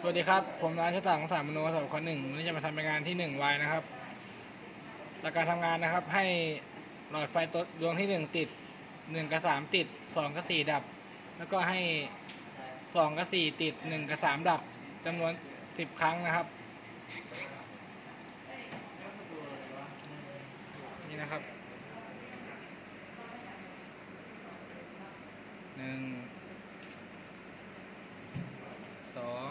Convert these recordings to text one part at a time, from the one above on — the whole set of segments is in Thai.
สวัสดีครับ ผมนายชะตาของสามมโนสอบข้อหนึ่งนนี้จะมาทำรายงานที่หนึ่งวายนะครับ หลักการทำงานนะครับ ให้หลอดไฟตัวดวงที่หนึ่งติดหนึ่งกับสามติดสองกับสี่ดับ แล้วก็ให้สองกับสี่ติดหนึ่งกับสามดับจำนวนสิบครั้งนะครับ นี่นะครับหนึ่งสอง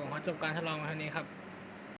ผมขอจบการทดลองไว้เท่านี้ครับ